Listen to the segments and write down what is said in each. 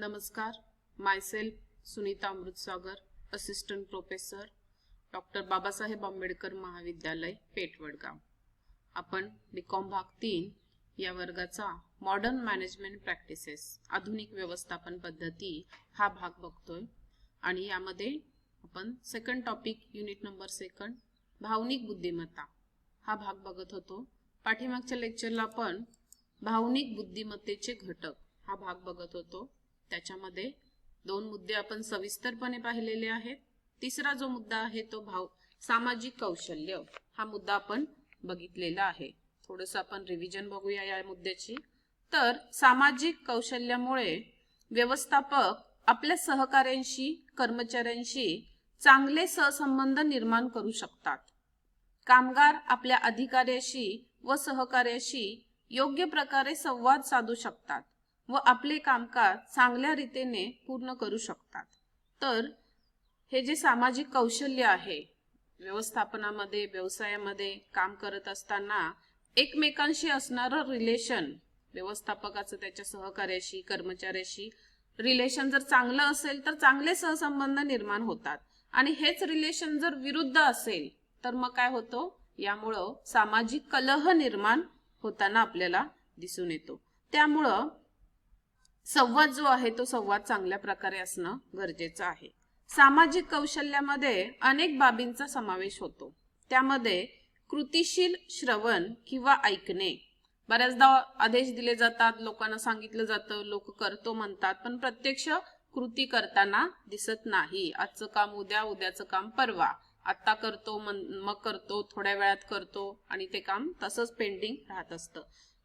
नमस्कार. Myself Sunita Amritsagar assistant professor doctor Babasaheb Ambedkar महाविद्यालय पेठवडगाव. आपण बीकॉम भाग तीन या वर्गाचा मॉडर्न मॅनेजमेंट प्रॅक्टिसेस आधुनिक व्यवस्थापन पद्धती हा भाग बघतोय. आणि यामध्ये आपण second topic unit number second भावनिक बुद्धिमत्ता हा भाग बघत होतो. पाठीमागच्या लेक्चरला आपण भावनिक बुद्धिमत्तेचे घटक हा भाग बघत होतो. त्याच्यामध्ये दोन मुद्दे आपण सविस्तरपणे पाहिलेले आहेत. तिसरा जो मुद्दा आहे तो भाव सामाजिक कौशल्य हा मुद्दा आपण बघितलेला आहे. थोडस आपण रिव्हिजन बघूया या मुद्द्याची. तर सामाजिक कौशल्यामुळे व्यवस्थापक आपल्या सहकाऱ्यांशी कर्मचाऱ्यांशी चांगले सहसंबंध निर्माण करू शकतात. कामगार आपल्या अधिकाऱ्याशी व सहकार्याशी योग्य प्रकारे संवाद साधू शकतात. व आपले कामकाज चांगल्या रीतीने पूर्ण करू शकतात. तर हे जे सामाजिक कौशल्य आहे व्यवस्थापनामध्ये व्यवसायामध्ये काम करत असताना एकमेकांशी असणारं रिलेशन व्यवस्थापकाचं त्याच्या सहकार्याशी कर्मचाऱ्याशी रिलेशन जर चांगलं असेल तर चांगले सहसंबंध निर्माण होतात. आणि हेच रिलेशन जर विरुद्ध असेल तर मग काय होतो? यामुळं सामाजिक कलह निर्माण होताना आपल्याला दिसून येतो. त्यामुळं संवाद जो आहे तो संवाद चांगल्या प्रकारे असणं गरजेचं आहे. सामाजिक कौशल्यामध्ये अनेक बाबींचा समावेश होतो. त्यामध्ये कृतिशील श्रवण किंवा ऐकणे. बऱ्याचदा आदेश दिले जातात लोकांना सांगितलं जातं लोक करतो म्हणतात पण प्रत्यक्ष कृती करताना दिसत नाही. आजचं काम उद्या उद्याचं काम परवा. आत्ता करतो मग करतो थोड्या वेळात करतो आणि ते काम तसंच पेंडिंग राहत असतं.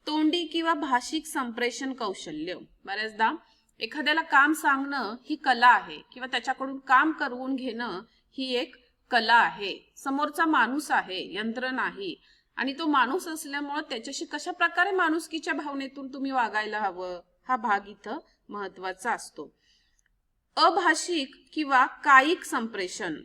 तोंडी किंवा भाषिक संप्रेषण कौशल्य. बऱ्याचदा एखाद्याला काम सांगणं ही कला आहे किंवा त्याच्याकडून काम करवून घेणं ही एक कला आहे. समोरचा माणूस आहे यंत्र नाही. आणि तो माणूस असल्यामुळं त्याच्याशी कशा प्रकारे माणुसकीच्या भावनेतून तुम्ही वागायला हवं? हा भाग इथं महत्त्वाचा असतो. अभाषिक किंवा कायिक संप्रेषण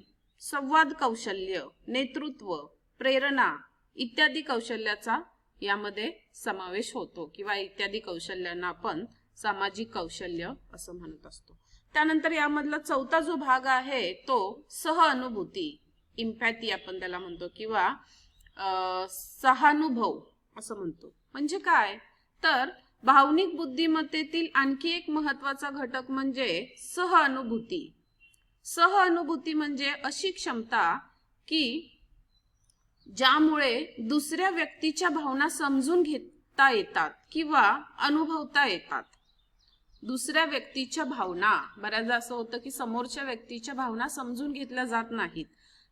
संवाद कौशल्य नेतृत्व प्रेरणा इत्यादी कौशल्याचा यामध्ये समावेश होतो किंवा इत्यादी कौशल्यांना आपण सामाजिक कौशल्य असं म्हणत असतो. त्यानंतर यामधला चौथा जो भाग आहे तो सहअनुभूती इम्पॅथी आपण त्याला म्हणतो किंवा सहानुभव असं म्हणतो. म्हणजे काय? तर भावनिक बुद्धिमत्तेतील आणखी एक महत्त्वाचा घटक म्हणजे सहअनुभूती. सहअनुभूती म्हणजे अशी क्षमता की ज्यामुळे दुसऱ्या व्यक्तीच्या भावना समजून घेता येतात किंवा अनुभवता येतात. दुसऱ्या व्यक्तीच्या भावना बऱ्याचदा असं होतं की समोरच्या व्यक्तीच्या भावना समजून घेतल्या जात नाहीत.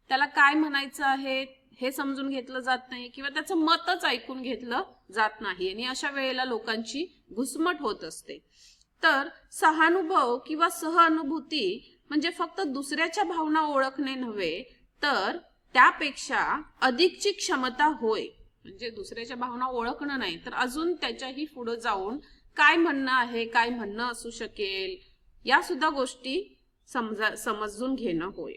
त्याला काय म्हणायचं आहे हे समजून घेतलं जात नाही किंवा त्याचं मतच ऐकून घेतलं जात नाही आणि अशा वेळेला लोकांची घुसमट होत असते. तर सहानुभव किंवा सहअनुभूती म्हणजे फक्त दुसऱ्याच्या भावना ओळखणे नव्हे तर त्यापेक्षा अधिकची क्षमता होय. म्हणजे दुसऱ्याच्या भावना ओळखणं नाही तर अजून त्याच्याही पुढे जाऊन काय म्हणणं आहे काय म्हणणं असू शकेल या सुद्धा गोष्टी समजा समजून घेणं होय.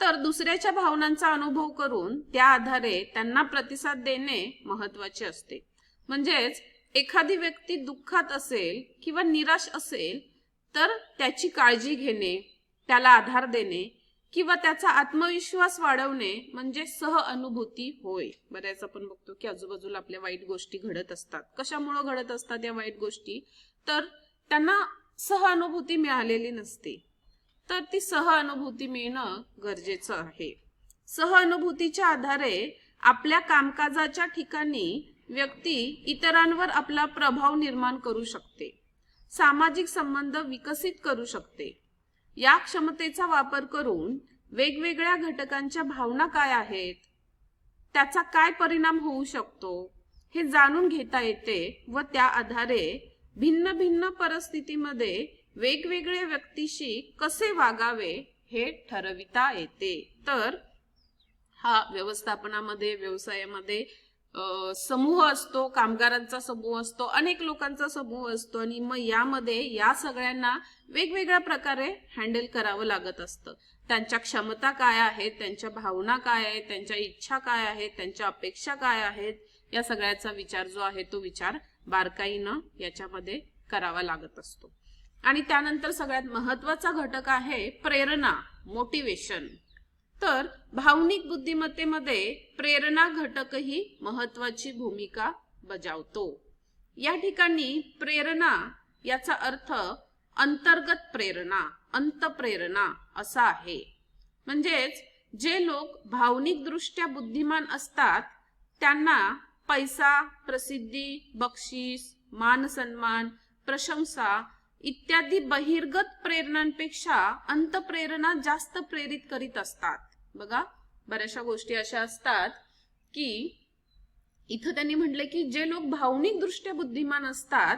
तर दुसऱ्याच्या भावनांचा अनुभव करून त्या आधारे त्यांना प्रतिसाद देणे महत्त्वाचे असते. म्हणजेच एखादी व्यक्ती दुःखात असेल किंवा निराश असेल तर त्याची काळजी घेणे त्याला आधार देणे किंवा त्याचा आत्मविश्वास वाढवणे म्हणजे सह अनुभूती होय. बऱ्याच आपण बघतो की आजूबाजूला आपल्या वाईट गोष्टी घडत असतात. कशामुळे घडत असतात या वाईट गोष्टी? तर त्यांना सह अनुभूती मिळालेली नसते. तर ती सह अनुभूती मिळणं गरजेचं आहे. सह अनुभूतीच्या आधारे आपल्या कामकाजाच्या ठिकाणी व्यक्ती इतरांवर आपला प्रभाव निर्माण करू शकते. सामाजिक संबंध विकसित करू शकते. या क्षमतेचा वापर करून वेगवेगळ्या घटकांच्या भावना काय आहेत त्याचा काय परिणाम होऊ शकतो हे जाणून घेता येते व त्या आधारे भिन्न भिन्न परिस्थितीमध्ये वेगवेगळ्या व्यक्तीशी कसे वागावे हे ठरविता येते. तर हा व्यवस्थापनामध्ये व्यवसायामध्ये समूह असतो कामगारांचा समूह असतो अनेक लोकांचा समूह असतो आणि मग यामध्ये या सगळ्यांना वेगवेगळ्या प्रकारे हँडल करावं लागत असतं. त्यांच्या क्षमता काय आहेत त्यांच्या भावना काय आहेत त्यांच्या इच्छा काय आहेत त्यांच्या अपेक्षा काय आहेत या सगळ्याचा विचार जो आहे तो विचार बारकाईनं याच्यामध्ये करावा लागत असतो. आणि त्यानंतर सगळ्यात महत्त्वाचा घटक आहे प्रेरणा मोटिवेशन तर भावनिक बुद्धिमत्तेमध्ये प्रेरणा घटकही महत्वाची भूमिका बजावतो. या ठिकाणी प्रेरणा याचा अर्थ अंतर्गत प्रेरणा अंतप्रेरणा असा आहे. म्हणजेच जे लोक भावनिकदृष्ट्या बुद्धिमान असतात त्यांना पैसा प्रसिद्धी बक्षीस मान सन्मान प्रशंसा इत्यादी बहिर्गत प्रेरणांपेक्षा अंतप्रेरणा जास्त प्रेरित करीत असतात. बघा बऱ्याचशा गोष्टी अशा असतात की इथं त्यांनी म्हटले की जे लोक भावनिक दृष्ट्या बुद्धिमान असतात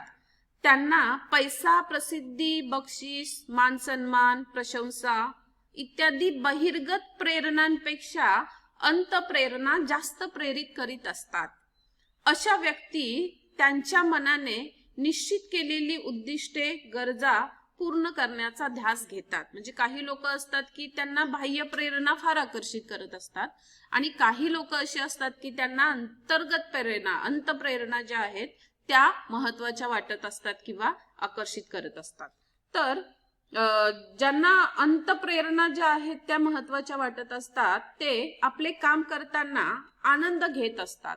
त्यांना पैसा प्रसिद्धी बक्षीस मान सन्मान प्रशंसा इत्यादी बहिर्गत प्रेरणांपेक्षा अंतप्रेरणा जास्त प्रेरित करीत असतात. अशा व्यक्ती त्यांच्या मनाने निश्चित केलेली उद्दिष्टे गरजा पूर्ण करण्याचा ध्यास घेतात. म्हणजे काही लोक असतात की त्यांना बाह्य प्रेरणा फार आकर्षित करत असतात आणि काही लोक असे असतात की त्यांना अंतर्गत प्रेरणा अंतप्रेरणा ज्या आहेत त्या महत्त्वाच्या वाटत असतात किंवा आकर्षित करत असतात. तर ज्यांना अंतप्रेरणा ज्या आहेत त्या महत्त्वाच्या वाटत असतात ते आपले काम करताना आनंद घेत असतात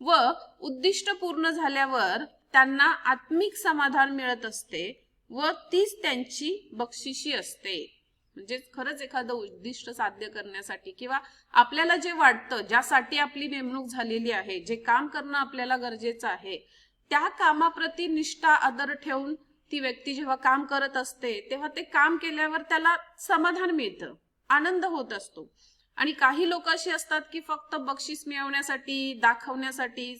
व उद्दिष्ट पूर्ण झाल्यावर त्यांना आत्मिक समाधान मिळत असते व तीच त्यांची बक्षिशी असते. म्हणजे खरंच एखादं उद्दिष्ट साध्य करण्यासाठी किंवा आपल्याला जे वाटतं ज्यासाठी आपली नेमणूक झालेली आहे जे काम करणं आपल्याला गरजेचं आहे त्या कामाप्रती निष्ठा आदर ठेवून ती व्यक्ती जेव्हा काम करत असते तेव्हा ते काम केल्यावर त्याला समाधान मिळतं आनंद होत असतो. आणि काही लोक अशी असतात की फक्त बक्षीस मिळवण्यासाठी दाखवण्यासाठी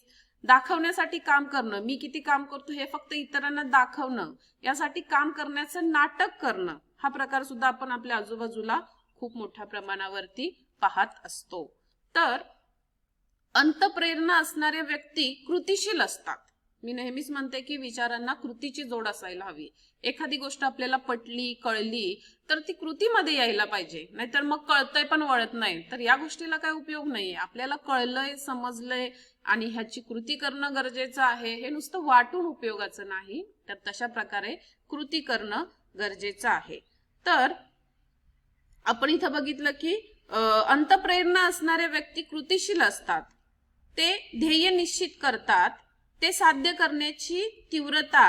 दाखवण्यासाठी काम करणं मी किती काम करतो हे फक्त इतरांना दाखवणं यासाठी काम करण्याचं नाटक करणं हा प्रकार सुद्धा आपण आपल्या आजूबाजूला खूप मोठ्या प्रमाणावरती पाहत असतो. तर अंतप्रेरणा असणाऱ्या व्यक्ती कृतिशील असतात. मी नेहमीच म्हणते की विचारांना कृतीची जोड असायला हवी. एखादी गोष्ट आपल्याला पटली कळली तर ती कृतीमध्ये यायला पाहिजे. नाहीतर मग कळतंय पण वळत नाही. तर या गोष्टीला काय उपयोग नाहीये. आपल्याला कळलंय समजलंय आणि ह्याची कृती करणं गरजेचं आहे. हे नुसतं वाटून उपयोगाचं नाही तर तशा प्रकारे कृती करणं गरजेचं आहे. तर आपण इथं बघितलं की अंतप्रेरणा असणाऱ्या व्यक्ती कृतिशील असतात. ते ध्येय निश्चित करतात ते साध्य करण्याची तीव्रता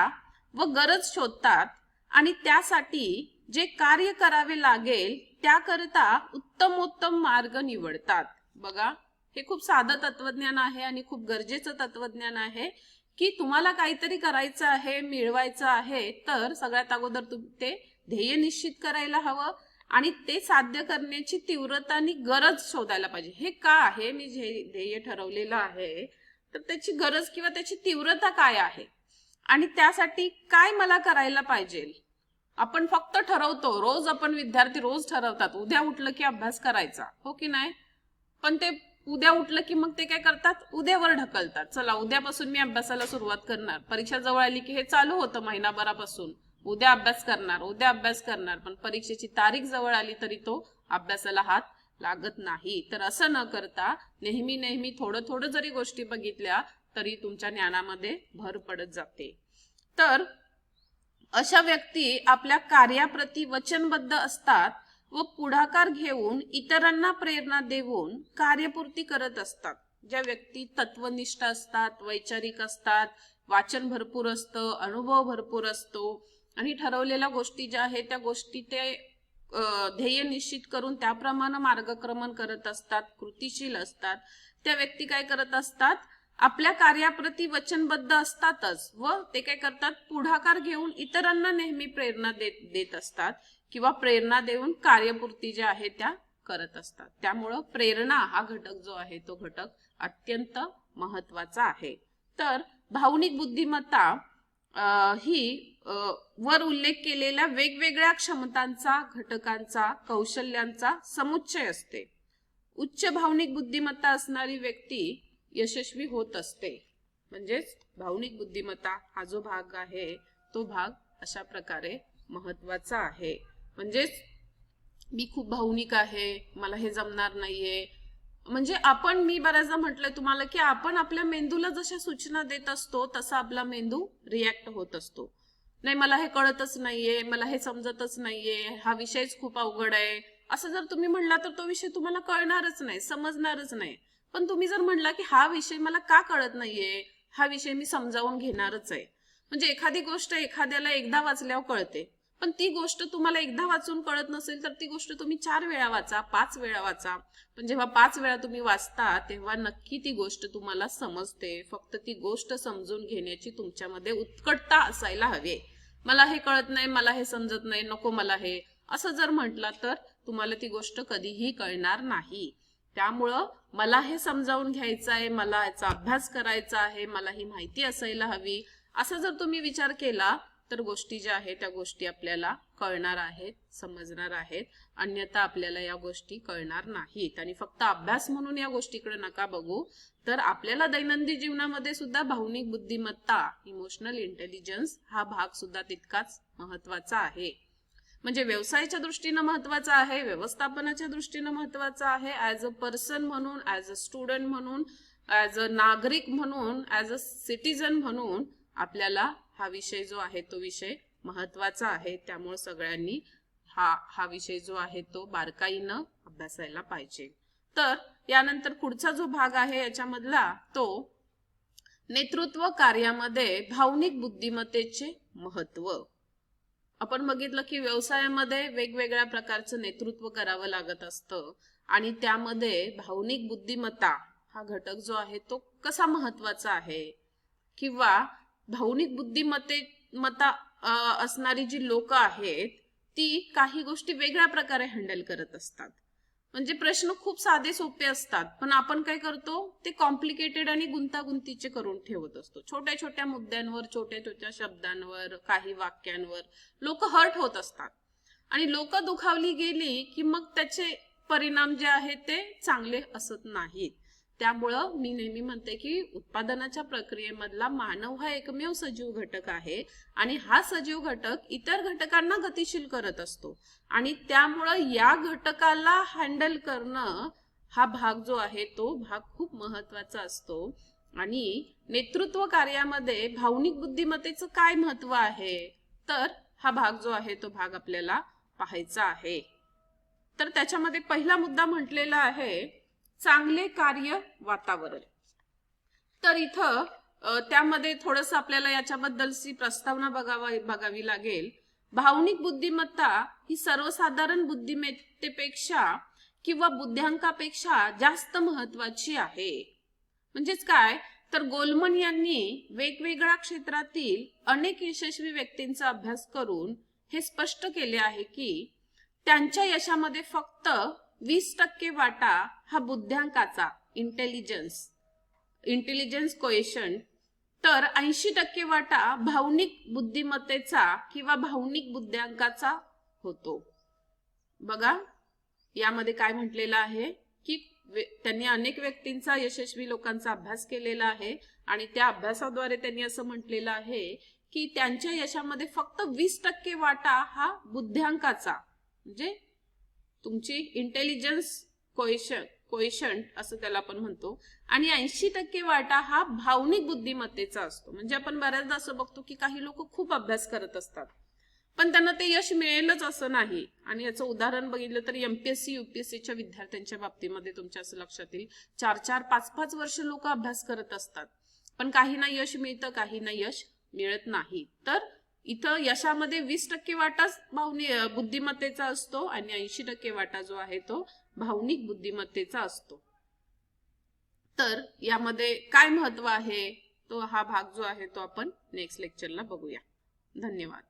व गरज शोधतात आणि त्यासाठी जे कार्य करावे लागेल त्याकरता उत्तमोत्तम मार्ग निवडतात. बघा हे खूप साधं तत्वज्ञान आहे आणि खूप गरजेचं तत्वज्ञान आहे की तुम्हाला काहीतरी करायचं आहे मिळवायचं आहे तर सगळ्यात अगोदर तुम्ही ते ध्येय निश्चित करायला हवं आणि ते साध्य करण्याची तीव्रता आणि गरज शोधायला पाहिजे. हे का आहे? मी जे ध्येय ठरवलेलं आहे तर त्याची गरज किंवा त्याची तीव्रता काय आहे? आणि त्यासाठी काय मला करायला पाहिजे? आपण फक्त ठरवतो रोज आपण विद्यार्थी रोज ठरवतात उद्या उठलं की अभ्यास करायचा हो की नाही? पण ते उद्या उठलं की मग ते काय करतात? उद्यावर ढकलतात. चला उद्यापासून मी अभ्यासाला सुरुवात करणार. परीक्षा जवळ आली की हे चालू होतं महिनाभरापासून. उद्या अभ्यास करणार उद्या अभ्यास करणार. पण परीक्षेची तारीख जवळ आली तरी तो अभ्यासाला हात लागत नाही. तर असं न करता नेहमी नेहमी थोडं थोडं जरी गोष्टी बघितल्या तरी तुमच्या ज्ञानामध्ये भर पडत जाते. तर अशा व्यक्ती आपल्या कार्याप्रती वचनबद्ध असतात व पुढाकार घेऊन इतरांना प्रेरणा देऊन कार्यपूर्ती करत असतात. ज्या व्यक्ती तत्वनिष्ठ असतात वैचारिक असतात वाचन भरपूर असतं अनुभव भरपूर असतो आणि ठरवलेल्या गोष्टी ज्या आहेत त्या गोष्टी ते ध्येय निश्चित करून त्याप्रमाणे मार्गक्रमण करत असतात कृतीशील असतात. त्या व्यक्ती काय करत असतात? आपल्या कार्याप्रती वचनबद्ध असतातच व ते काय करतात? पुढाकार घेऊन इतरांना नेहमी प्रेरणा देत देत असतात. किंवा प्रेरणा देऊन कार्यपूर्ती ज्या आहे त्या करत असतात. त्यामुळं प्रेरणा हा घटक जो आहे तो घटक अत्यंत महत्त्वाचा आहे. तर भावनिक बुद्धिमत्ता ही वर उल्लेख केलेल्या वेगवेगळ्या क्षमतांचा घटकांचा कौशल्यांचा समुच्चय असते. उच्च भावनिक बुद्धिमत्ता असणारी व्यक्ती यशस्वी होत असते. म्हणजेच भावनिक बुद्धिमत्ता हा जो भाग आहे तो भाग अशा प्रकारे महत्त्वाचा आहे. म्हणजेच मी खूप भावनिक आहे मला हे जमणार नाहीये. म्हणजे आपण मी बऱ्याचदा म्हटलंय तुम्हाला की आपण आपल्या मेंदूला जशा सूचना देत असतो तसा आपला मेंदू रिॲक्ट होत असतो. नाही मला हे कळतच नाहीये मला हे समजतच नाहीये हा विषयच खूप अवघड आहे. असं जर तुम्ही म्हणला तर तो विषय तुम्हाला कळणारच नाही समजणारच नाही. पण तुम्ही जर म्हणला की हा विषय मला का कळत नाहीये हा विषय मी समजावून घेणारच आहे. म्हणजे एखादी गोष्ट एखाद्याला एकदा वाचल्यावर कळते. पण ती गोष्ट तुम्हाला एकदा वाचून कळत नसेल तर ती गोष्ट तुम्ही चार वेळा वाचा पाच वेळा वाचा. पण जेव्हा पाच वेळा तुम्ही वाचता तेव्हा नक्की ती गोष्ट तुम्हाला समजते. फक्त ती गोष्ट समजून घेण्याची तुमच्यामध्ये उत्कटता असायला हवी. मला हे कळत नाही मला हे समजत नाही नको मला हे. असं जर म्हटलं तर तुम्हाला ती गोष्ट कधीही कळणार नाही. त्यामुळं मला हे समजावून घ्यायचं आहे मला याचा अभ्यास करायचा आहे मला ही माहिती असायला हवी. असा जर तुम्ही विचार केला तर गोष्टी ज्या आहेत त्या गोष्टी आपल्याला कळणार आहेत समजणार आहेत. अन्यथा आपल्याला या गोष्टी कळणार नाहीत. आणि फक्त अभ्यास म्हणून या गोष्टीकडे नका बघू. तर आपल्याला दैनंदिन जीवनामध्ये सुद्धा भावनिक बुद्धिमत्ता इमोशनल इंटेलिजन्स हा भाग सुद्धा तितकाच महत्त्वाचा आहे. म्हणजे व्यवसायाच्या दृष्टीनं महत्त्वाचा आहे व्यवस्थापनाच्या दृष्टीनं महत्त्वाचा आहे. ऍज अ पर्सन म्हणून ऍज अ स्टुडंट म्हणून ऍज अ नागरिक म्हणून ऍज अ सिटीजन म्हणून आपल्याला हा विषय जो आहे तो विषय महत्त्वाचा आहे. त्यामुळे सगळ्यांनी हा हा विषय जो आहे तो बारकाईनं अभ्यासायला पाहिजे. तर यानंतर पुढचा जो भाग आहे याच्यामधला तो नेतृत्व कार्यामध्ये भावनिक बुद्धिमत्तेचे महत्त्व. आपण बघितलं की व्यवसायामध्ये वेगवेगळ्या प्रकारचं नेतृत्व करावं लागत असतं आणि त्यामध्ये भावनिक बुद्धिमत्ता हा घटक जो आहे तो कसा महत्त्वाचा आहे? किंवा भावनिक बुद्धिमत्ते मता असणारी जी लोक आहेत ती काही गोष्टी वेगळ्या प्रकारे हँडल करत असतात. म्हणजे प्रश्न खूप साधे सोपे असतात पण आपण काय करतो ते कॉम्प्लिकेटेड आणि गुंतागुंतीचे करून ठेवत असतो. छोट्या छोट्या मुद्द्यांवर छोट्या छोट्या शब्दांवर काही वाक्यांवर लोक हर्ट होत असतात. आणि लोक दुखावली गेली की मग त्याचे परिणाम जे आहेत ते चांगले असत नाहीत. त्यामुळं मी नेहमी म्हणते की उत्पादनाच्या प्रक्रियेमधला मानव हा एकमेव सजीव घटक आहे आणि हा सजीव घटक इतर घटकांना गतिशील करत असतो. आणि त्यामुळं या घटकाला हँडल करणं हा भाग जो आहे तो भाग खूप महत्त्वाचा असतो. आणि नेतृत्व कार्यामध्ये भावनिक बुद्धिमत्तेचं काय महत्त्व आहे? तर हा भाग जो आहे तो भाग आपल्याला पाहायचा आहे. तर त्याच्यामध्ये पहिला मुद्दा म्हटलेला आहे चांगले कार्य वातावरण. तर इथं त्यामध्ये थोडस आपल्याला याच्याबद्दलची प्रस्तावना बघावा बघावी लागेल. भावनिक बुद्धिमत्ता ही सर्वसाधारण बुद्धिमत्तेपेक्षा किंवा बुद्ध्यांकापेक्षा जास्त महत्वाची आहे. म्हणजेच काय? तर गोलमन यांनी वेगवेगळ्या क्षेत्रातील अनेक यशस्वी व्यक्तींचा अभ्यास करून हे स्पष्ट केले आहे की त्यांच्या यशामध्ये फक्त वीस टक्के वाटा हा बुद्ध्यांकाचा इंटेलिजन्स इंटेलिजन्स कोएशन तर ऐंशी टक्के वाटा भावनिक बुद्धिमत्तेचा किंवा भावनिक बुद्ध्यांकाचा होतो. बघा यामध्ये काय म्हटलेलं आहे की त्यांनी अनेक व्यक्तींचा यशस्वी लोकांचा अभ्यास केलेला आहे आणि त्या अभ्यासाद्वारे त्यांनी असं म्हटलेलं आहे की त्यांच्या यशामध्ये फक्त वीस टक्के वाटा हा बुद्ध्यांकाचा म्हणजे तुमची इंटेलिजन्स क्वेशन कोएशंट असं त्याला आपण म्हणतो. आणि ऐंशी टक्के वाटा हा भावनिक बुद्धिमत्तेचा असतो. म्हणजे आपण बऱ्याचदा असं बघतो की काही लोक खूप अभ्यास करत असतात. पण त्यांना ते यश मिळेलच असं नाही. आणि याचं उदाहरण बघितलं तर एमपीएससी युपीएससीच्या विद्यार्थ्यांच्या बाबतीमध्ये तुमच्या असं लक्षात येईल. चार चार पाच पाच वर्ष लोक अभ्यास करत असतात. पण काहींना यश मिळतं काहींना यश मिळत नाही. तर इथं यशामध्ये वीस टक्के वाटाच भावनी बुद्धिमत्तेचा असतो आणि ऐंशी टक्के वाटा जो आहे तो भावनिक बुद्धिमत्तेचा असतो. तर यामध्ये काय महत्त्व आहे? तो हा भाग जो आहे तो आपण नेक्स्ट लेक्चरला बघूया. धन्यवाद.